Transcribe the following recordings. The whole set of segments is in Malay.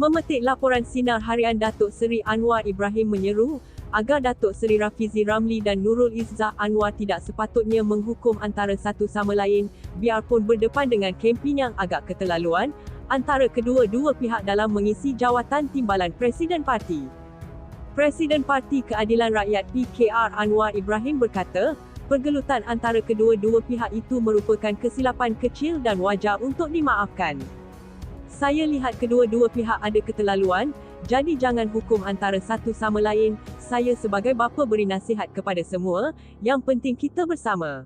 Memetik laporan sinar harian Datuk Seri Anwar Ibrahim menyeru, agar Datuk Seri Rafizi Ramli dan Nurul Izzah Anwar tidak sepatutnya menghukum antara satu sama lain, biarpun berdepan dengan kempen yang agak keterlaluan, antara kedua-dua pihak dalam mengisi jawatan timbalan Presiden Parti. Presiden Parti Keadilan Rakyat PKR Anwar Ibrahim berkata, pergelutan antara kedua-dua pihak itu merupakan kesilapan kecil dan wajar untuk dimaafkan. Saya lihat kedua-dua pihak ada keterlaluan, jadi jangan hukum antara satu sama lain. Saya sebagai bapa beri nasihat kepada semua, yang penting kita bersama.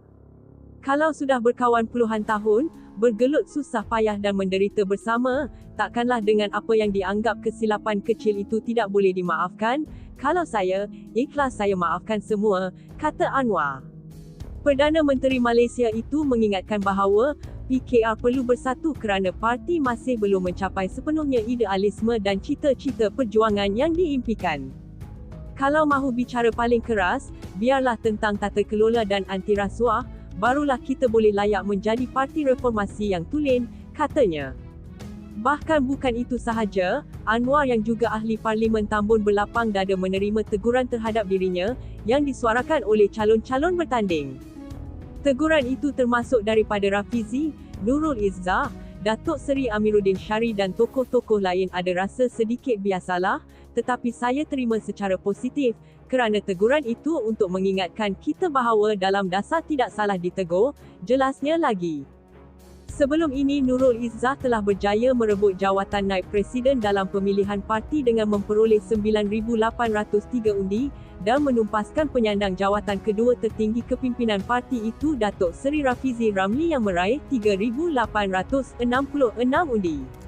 Kalau sudah berkawan puluhan tahun, bergelut susah payah dan menderita bersama, takkanlah dengan apa yang dianggap kesilapan kecil itu tidak boleh dimaafkan. Kalau saya, ikhlas saya maafkan semua, kata Anwar. Perdana Menteri Malaysia itu mengingatkan bahawa PKR perlu bersatu kerana parti masih belum mencapai sepenuhnya idealisme dan cita-cita perjuangan yang diimpikan. Kalau mahu bicara paling keras, biarlah tentang tata kelola dan anti rasuah, barulah kita boleh layak menjadi parti reformasi yang tulen, katanya. Bahkan bukan itu sahaja, Anwar yang juga ahli Parlimen Tambun berlapang dada menerima teguran terhadap dirinya, yang disuarakan oleh calon-calon bertanding. Teguran itu termasuk daripada Rafizi, Nurul Izzah, Datuk Seri Amiruddin Syari dan tokoh-tokoh lain ada rasa sedikit biasalah, tetapi saya terima secara positif, kerana teguran itu untuk mengingatkan kita bahawa dalam dasar tidak salah ditegur, jelasnya lagi. Sebelum ini Nurul Izzah telah berjaya merebut jawatan naib presiden dalam pemilihan parti dengan memperoleh 9,803 undi, dan menumpaskan penyandang jawatan kedua tertinggi kepimpinan parti itu Datuk Seri Rafizi Ramli yang meraih 3,866 undi.